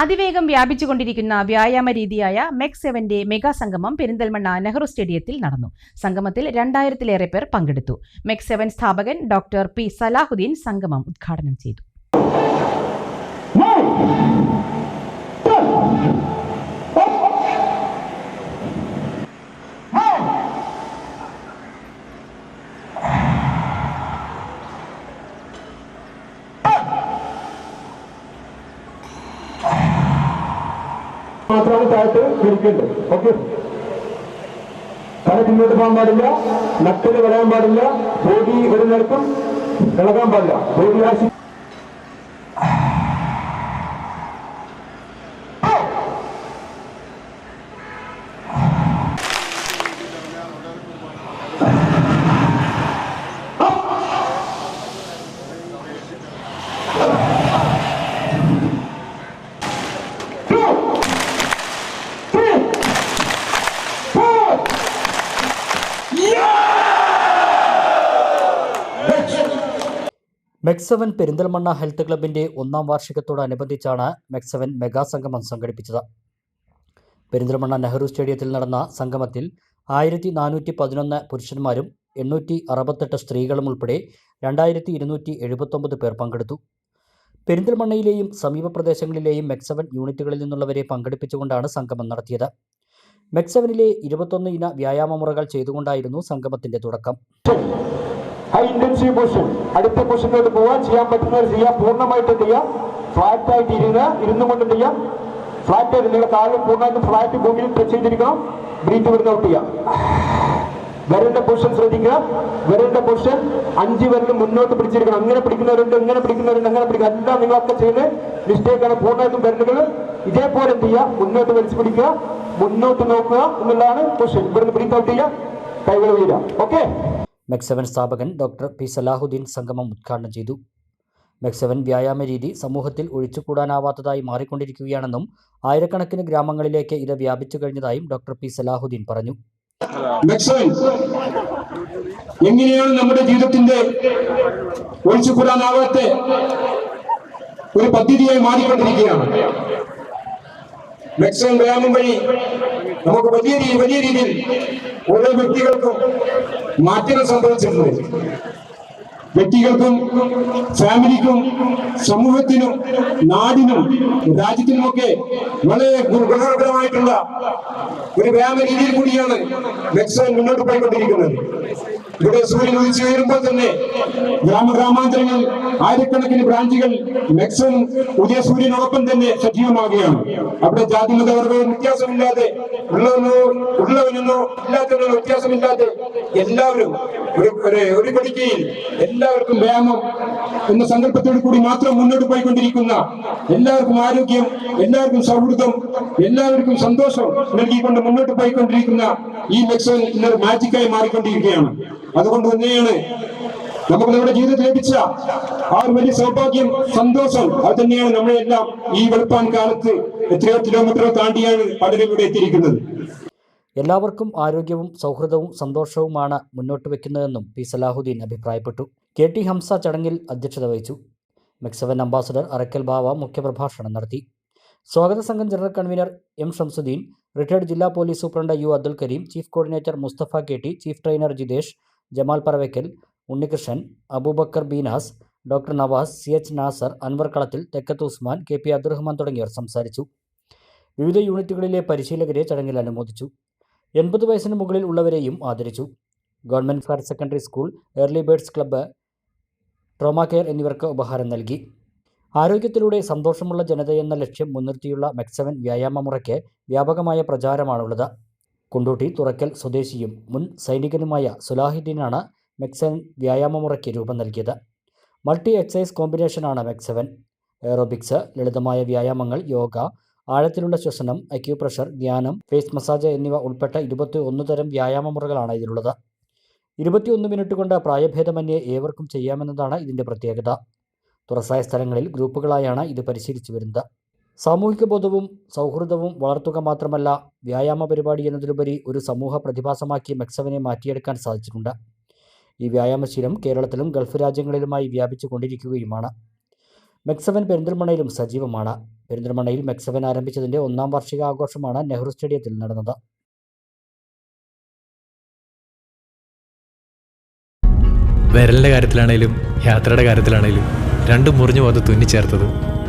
അതിവേഗം വ്യാപിച്ചുകൊണ്ടിരിക്കുന്ന വ്യായാമ രീതിയായ മെക് സെവന്റെ മെഗാ സംഗമം പെരിന്തൽമണ്ണ നെഹ്റു സ്റ്റേഡിയത്തിൽ നടന്നു. സംഗമത്തിൽ രണ്ടായിരത്തിലേറെ പേർ പങ്കെടുത്തു. മെക് സെവൻ സ്ഥാപകൻ ഡോക്ടർ പി സലാഹുദ്ദീൻ സംഗമം ഉദ്ഘാടനം ചെയ്തു. മാത്രമാണ് താഴത്ത് വിളിക്കേണ്ടത് ഓക്കെ തല പിന്നോട്ട് പോകാൻ പാടില്ല. നക്കൽ വരാൻ പാടില്ല. ബോഡി ഒരു നിരക്കും ഇളകാൻ പാടില്ല. ബോഡി ആശി മെക്സവൻ പെരിന്തൽമണ്ണ ഹെൽത്ത് ക്ലബിന്റെ ഒന്നാം വാർഷികത്തോടനുബന്ധിച്ചാണ് മെക്സവൻ മെഗാ സംഗമം സംഘടിപ്പിച്ചത്. പെരിന്തൽമണ്ണ നെഹ്റു സ്റ്റേഡിയത്തിൽ നടന്ന സംഗമത്തിൽ ആയിരത്തി നാനൂറ്റി പതിനൊന്ന് പുരുഷന്മാരും എണ്ണൂറ്റി അറുപത്തെട്ട് സ്ത്രീകളും ഉൾപ്പെടെ രണ്ടായിരത്തി ഇരുന്നൂറ്റി എഴുപത്തൊമ്പത് പേർ പങ്കെടുത്തു. പെരിന്തൽമണ്ണയിലെയും സമീപ പ്രദേശങ്ങളിലെയും മെക്സവൻ യൂണിറ്റുകളിൽ നിന്നുള്ളവരെ പങ്കെടുപ്പിച്ചുകൊണ്ടാണ് സംഗമം നടത്തിയത്. മെക്സവനിലെ ഇരുപത്തൊന്ന് ഇന വ്യായാമ മുറകൾ ചെയ്തുകൊണ്ടായിരുന്നു സംഗമത്തിന്റെ തുടക്കം. ഹൈ ഇന്റൻസീവ് പൊസിഷൻ അടുത്ത പൊസിഷനിലോട്ട് പോവാൻ ചെയ്യാൻ പറ്റുന്നവർ ചെയ്യാം. പൂർണമായിട്ട് ചെയ്യാം? ഫ്ലാറ്റ് ആയിട്ട് ഇരുന്ന് ഇരുന്നും കൊണ്ട് ചെയ്യാം? ഫ്ലാറ്റ് ആയിട്ട് നിങ്ങളുടെ കാൽ പൂർണമായിട്ട് ഫ്ലാറ്റ് ഭൂമിയിൽ ടച്ച് ചെയ്തിരിക്കണം. ബ്രീത്ത് വരുന്ന ഔട്ട് ചെയ്യാം. വിരലിന്റെ പൊസിഷൻ ശ്രദ്ധിക്കുക. വിരലിന്റെ പൊസിഷൻ അഞ്ച് വിരലും മുന്നോട്ട് പിടിച്ചിരിക്കണം. അങ്ങനെ പിടിക്കുന്നവരുണ്ട് ഇങ്ങനെ പിടിക്കുന്നവരുണ്ട് അങ്ങനെ പിടിക്കുക എല്ലാം നിങ്ങളൊക്കെ ചെയ്ത് മിസ്റ്റേക്കാണ് പൂർണമായിട്ടും വിരലുകൾ ഇതേപോലെ എന്ത് ചെയ്യുക മുന്നോട്ട് വലിച്ചു പിടിക്കുക. മുന്നോട്ട് നോക്കുക എന്നുള്ളതാണ് പൊസിഷൻ ഇവിടുന്ന് ബ്രീത്ത് ഔട്ട് ചെയ്യുക. കൈകൾ വീഴുക ഓക്കെ മെക്സവൻ സ്ഥാപകൻ ഡോക്ടർ പി സലാഹുദ്ദീൻ സംഗമം ഉദ്ഘാടനം ചെയ്തു. മെക്സവൻ വ്യായാമ രീതി സമൂഹത്തിൽ ഒഴിച്ചുകൂടാനാവാത്തതായി മാറിക്കൊണ്ടിരിക്കുകയാണെന്നും ആയിരക്കണക്കിന് ഗ്രാമങ്ങളിലേക്ക് ഇത് വ്യാപിച്ചു കഴിഞ്ഞതായും ഡോക്ടർ പി സലാഹുദ്ദീൻ പറഞ്ഞു. എങ്ങനെയാണ് നമ്മുടെ ജീവിതത്തിന്റെ ഒഴിച്ചുകൂടാനാവാത്ത ഒരു പദ്ധതിയായി മാറിക്കൊണ്ടിരിക്കുകയാണ്? മെക്സവൻ വ്യായാമം വഴി നമുക്ക് വലിയ രീതി വലിയ രീതിയിൽ ഓരോ വ്യക്തികൾക്കും മാറ്റങ്ങൾ സംഭവിച്ചിട്ടുണ്ട്. വ്യക്തികൾക്കും ഫാമിലിക്കും സമൂഹത്തിനും നാടിനും രാജ്യത്തിനുമൊക്കെ വളരെ ഗുണകരമായിട്ടുള്ള ഒരു വ്യായാമ രീതിയിൽ കൂടിയാണ് മെക്സവൻ മുന്നോട്ട് പോയിക്കൊണ്ടിരിക്കുന്നത്. ഇവിടെ സൂര്യൻ ഉദിച്ചു വരുമ്പോൾ തന്നെ ഗ്രാമഗ്രാമാന്തരങ്ങൾ ആയിരക്കണക്കിന് ബ്രാഞ്ചുകൾ മെക്സൺ ഉദയ സൂര്യനോടൊപ്പം തന്നെ സജീവമാകുകയാണ് അവിടെ ജാതി മതവരുടെ വ്യത്യാസമില്ലാതെ ഉള്ളവനോ ഉള്ളവനെന്നോ ഇല്ലാത്തവനോ വ്യത്യാസമില്ലാതെ എല്ലാവരും ഒരു ഒരു- കൊടിക്കയിൽ എല്ലാവർക്കും വ്യായാമം എന്ന സങ്കല്പത്തോടു കൂടി മാത്രം മുന്നോട്ട് പോയിക്കൊണ്ടിരിക്കുന്ന എല്ലാവർക്കും ആരോഗ്യം എല്ലാവർക്കും സൗഹൃദം എല്ലാവർക്കും സന്തോഷം നൽകിക്കൊണ്ട് മുന്നോട്ട് പോയിക്കൊണ്ടിരിക്കുന്ന ഈ മെക്സൺ ഇന്നൊരു മാജിക്കായി മാറിക്കൊണ്ടിരിക്കുകയാണ്. അതുകൊണ്ട് തന്നെയാണ് നമുക്ക് നമ്മുടെ ജീവിതത്തിൽ ലഭിച്ച ആ ഒരു വലിയ സൗഭാഗ്യം സന്തോഷം. അത് തന്നെയാണ് നമ്മളെല്ലാം ഈ വെളുപ്പാൻ കാലത്ത് എത്രയോ കിലോമീറ്റർ താണ്ടിയാണ് പലരും ഇവിടെ എത്തിയിരിക്കുന്നത്. എല്ലാവർക്കും ആരോഗ്യവും സൗഹൃദവും സന്തോഷവുമാണ് മുന്നോട്ട് വെക്കുന്നതെന്നും പി സലാഹുദ്ദീൻ അഭിപ്രായപ്പെട്ടു. കെ ടി ഹംസ ചടങ്ങിൽ അധ്യക്ഷത വഹിച്ചു. മെക്സവൻ അംബാസഡർ അറക്കൽ ബാവ മുഖ്യപ്രഭാഷണം നടത്തി. സ്വാഗത സംഘം general convener M Shamsuddin retired ജില്ലാ police superintendent U Abdul Karim chief coordinator Mustafa K T chief trainer Jithesh Jamal Paravakkal Unnikrishnan Abubakar Beenas doctor Navas C H Nasar Anwar Kalathil Thekkath Usman K P Abdurahman തുടങ്ങിയവർ സംസാരിച്ചു. വിവിധ യൂണിറ്റുകളിലെ പരിശീലകരെ ചടങ്ങിൽ അനുമോദിച്ചു. എൺപത് വയസ്സിന് മുകളിൽ ഉള്ളവരെയും ആദരിച്ചു. Government higher secondary school early birds club trauma care എന്നിവർക്ക് ഉപഹാരം നൽകി. ആരോഗ്യത്തിലൂടെ സന്തോഷമുള്ള ജനതയെന്ന ലക്ഷ്യം മുൻനിർത്തിയുള്ള മെക്സവൻ വ്യായാമ മുറയ്ക്ക് വ്യാപകമായ പ്രചാരമാണുള്ളത്. കുണ്ടൂട്ടി തുറക്കൽ സ്വദേശിയും മുൻ സൈനികനുമായ സുലാഹിദ്ദീനാണ് മെക്സൻ വ്യായാമമുറയ്ക്ക് രൂപം നൽകിയത്. മൾട്ടി എക്സൈസ് കോമ്പിനേഷനാണ് മെക്സവൻ. എയറോബിക്സ് ലളിതമായ വ്യായാമങ്ങൾ യോഗ ആഴത്തിലുള്ള ശ്വസനം അക്യൂപ്രഷർ ധ്യാനം ഫേസ് മസാജ് എന്നിവ ഉൾപ്പെട്ട ഇരുപത്തി ഒന്ന് തരം വ്യായാമ മുറകളാണ് ഇതിലുള്ളത്. ഇരുപത്തിയൊന്ന് മിനിറ്റ് കൊണ്ട് പ്രായഭേദമന്യേ ഏവർക്കും ചെയ്യാമെന്നതാണ് ഇതിന്റെ പ്രത്യേകത. തുറസായ സ്ഥലങ്ങളിൽ ഗ്രൂപ്പുകളായാണ് ഇത് പരിശീലിച്ചു വരുന്നത്. സാമൂഹിക ബോധവും സൗഹൃദവും വളർത്തുക മാത്രമല്ല വ്യായാമ പരിപാടി എന്നതിലുപരി ഒരു സമൂഹ പ്രതിഭാസമാക്കി മെക്സവനെ മാറ്റിയെടുക്കാൻ സാധിച്ചിട്ടുണ്ട്. ഈ വ്യായാമശീലം കേരളത്തിലും ഗൾഫ് രാജ്യങ്ങളിലുമായി വ്യാപിച്ചു കൊണ്ടിരിക്കുകയുമാണ്. മെക്സവൻ പെരിന്തൽമണയിലും സജീവമാണ്. പെരിന്തൽമണയിൽ മെക്സവൻ ആരംഭിച്ചതിന്റെ ഒന്നാം വാർഷിക ആഘോഷമാണ് നെഹ്റു സ്റ്റേഡിയത്തിൽ നടന്നത്. വിരലിന്റെ കാര്യത്തിലാണേലും യാത്രയുടെ കാര്യത്തിലാണേലും രണ്ടും മുറിഞ്ഞു പോകാതെ തുന്നിച്ചേർത്തത്